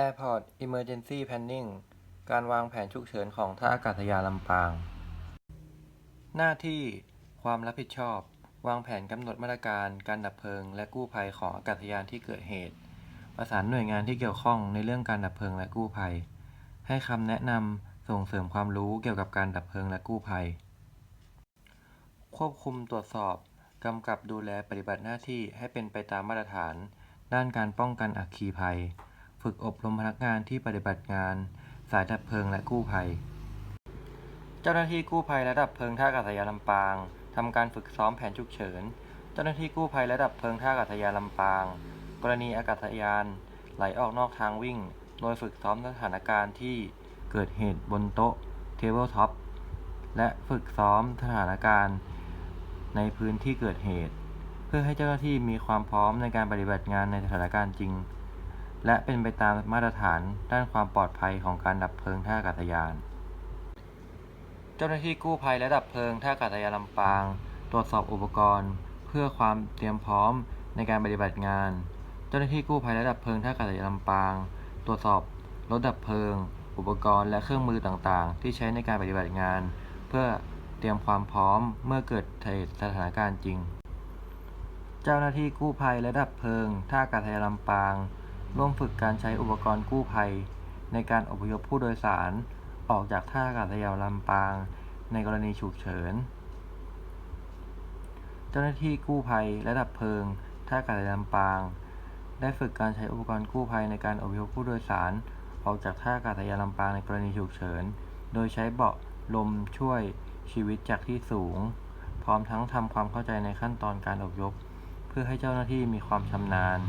Airport Emergency Planning การวางแผนฉุกเฉินของท่าอากาศยานลำปาง หน้าที่ความรับผิดชอบ วางแผนกำหนดมาตรการการดับเพลิง และกู้ภัยของอากาศยานที่เกิดเหตุ ประสานหน่วยงานที่เกี่ยวข้องในเรื่องการดับเพลิงและกู้ภัย ให้คำแนะนำส่งเสริมความรู้เกี่ยวกับการดับเพลิงและกู้ภัย ควบคุมตรวจสอบกำกับดูแลปฏิบัติหน้าที่ให้เป็นไปตามมาตรฐาน ด้านการป้องกันอัคคีภัย ฝึกอบรมพนักงานที่ปฏิบัติงาน สายดับเพลิงและกู้ภัย เจ้าหน้าที่กู้ภัยและดับเพลิงท่าอากาศยานลำปางทำการฝึกซ้อมแผนฉุกเฉิน เจ้าหน้าที่กู้ภัยและดับเพลิงท่าอากาศยานลำปาง กรณีอากาศยานไหลออกนอกทางวิ่ง โดยฝึกซ้อมสถานการณ์ที่เกิดเหตุบนโต๊ะเทเบิลท็อปและฝึกซ้อมสถานการณ์ในพื้นที่เกิดเหตุ เพื่อให้เจ้าหน้าที่มีความพร้อมในการปฏิบัติงานในสถานการณ์จริง และเป็นไปตามมาตรฐานด้านความปลอดภัยของการดับเพลิงท่าอากาศยาน เจ้าหน้าที่กู้ภัยและดับเพลิงท่าอากาศยานลำปาง ตรวจสอบอุปกรณ์ เพื่อความเตรียมพร้อมในการปฏิบัติงาน เจ้าหน้าที่กู้ภัยและดับเพลิงท่าอากาศยานลำปาง ตรวจสอบรถดับเพลิง อุปกรณ์และเครื่องมือต่างๆ ที่ใช้ในการปฏิบัติงาน เพื่อเตรียมความพร้อมเมื่อเกิดเหตุสถานการณ์จริง เจ้าหน้าที่กู้ภัยและดับเพลิงท่าอากาศยานลำปาง ร่วมฝึกการใช้อุปกรณ์กู้ภัย ในการอพยพผู้โดยสารออกจากท่าอากาศยานลำปาง ในกรณีฉุกเฉิน เจ้าหน้าที่กู้ภัยและดับเพลิง ท่าอากาศยานลำปาง ได้ฝึกการใช้อุปกรณ์กู้ภัยในการอพยพผู้โดยสาร ออกจากท่าอากาศยานลำปางในกรณีฉุกเฉิน โดยใช้เบาะลมช่วยชีวิตจากที่สูง พร้อมทั้งทำความเข้าใจในขั้นตอนการอพยพ เพื่อให้เจ้าหน้าที่มีความชำนาญ